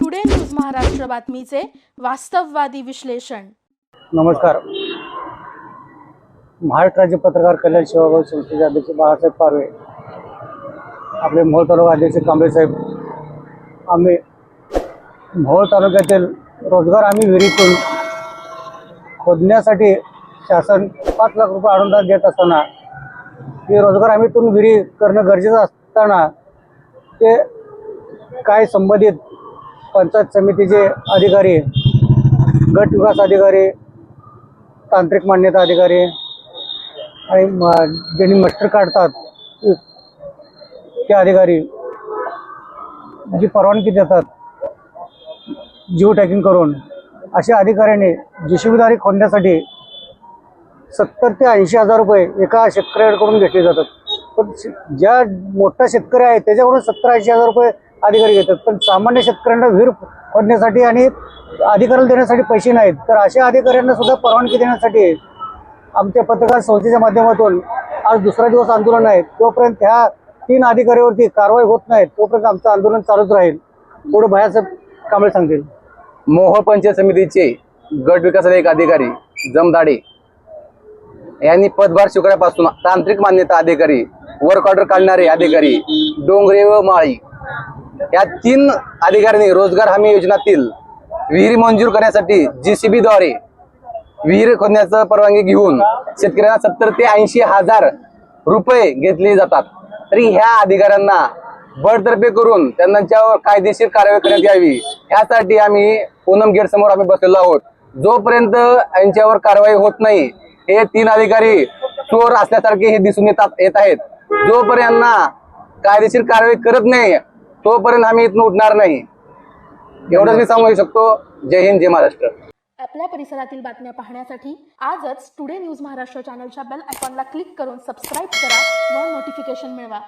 Today news Maharashtra बातमीचे वास्तववादी विश्लेषण नमस्कार. महाराष्ट्र राज्य पत्रकार कल्याण सेवाभावी संस्थेचे अध्यक्ष बाळासाहेब पारवे आपले मोहोळ तालुका अध्यक्ष कांबळे साहेब आम्ही मोहोळ तालुक्यातील रोजगार आम्ही विहिरीतून खोदण्यासाठी शासन पाच लाख रुपये अनुदान देत असताना ते रोजगार हमीतून विहिरी करणं गरजेचं असताना ते काय संबंधित पंचायत समितीचे अधिकारी गट विकास अधिकारी तांत्रिक मान्यता अधिकारी आणि ज्यांनी मस्टर काढतात ते अधिकारी जी परवानगी देतात जीव टॅकिंग करून अशा अधिकाऱ्यांनी जीशिबीदारी खोडण्यासाठी सत्तर ते ऐंशी हजार रुपये एका शेतकऱ्याकडून घेतले जातात. पण ज्या मोठा शेतकरी आहे त्याच्याकडून सत्तर ऐंशी हजार रुपये अधिकारी घेतात. पण सामान्य शेतकऱ्यांना विहीर खोडण्यासाठी आणि अधिकाऱ्याला देण्यासाठी पैसे नाहीत. तर अशा अधिकाऱ्यांना सुद्धा परवानगी देण्यासाठी आमच्या पत्रकार संस्थेच्या माध्यमातून आज दुसरा दिवस आंदोलन आहे. तोपर्यंत ह्या तीन अधिकाऱ्यावरती कारवाई होत नाही. तोपर्यंत आमचं आंदोलन चालूच राहील. पुढे बाहेरचं कांबळे सांगतील. मोहोळ पंचायत समितीचे गट विकासाचे एक अधिकारी जमदाडे यांनी पदभार स्वीकारण्यापासून तांत्रिक मान्यता अधिकारी वर्क ऑर्डर काढणारे अधिकारी डोंगरे व माळी या तीन अधिकाऱ्यांनी रोजगार हमी योजनातील विहीर मंजूर करण्यासाठी जीसीबी द्वारे विहीर खोदण्याचं परवानगी घेऊन शेतकऱ्यांना सत्तर ते ऐंशी हजार रुपये घेतले जातात. तरी ह्या अधिकाऱ्यांना बडतर्फे करून त्यांच्यावर कायदेशीर कारवाई करण्यात यावी यासाठी आम्ही पूनम गेट समोर आम्ही बसलेलो आहोत. जोपर्यंत यांच्यावर कारवाई होत नाही हे तीन अधिकारी चोर असल्यासारखे हे दिसून येतात येत आहेत. जोपर्यंत यांना कायदेशीर कारवाई करत नाही तोपर्यंत आम्ही इथून उठणार नाही. एवढंच मी सांगू शकतो. जय हिंद जय महाराष्ट्र. आपल्या परिसरातील बातम्या पाहण्यासाठी आजच टुडे न्यूज महाराष्ट्र चॅनलच्या बेल आयकॉनला क्लिक करून सबस्क्राईब करा व नोटिफिकेशन मिळवा.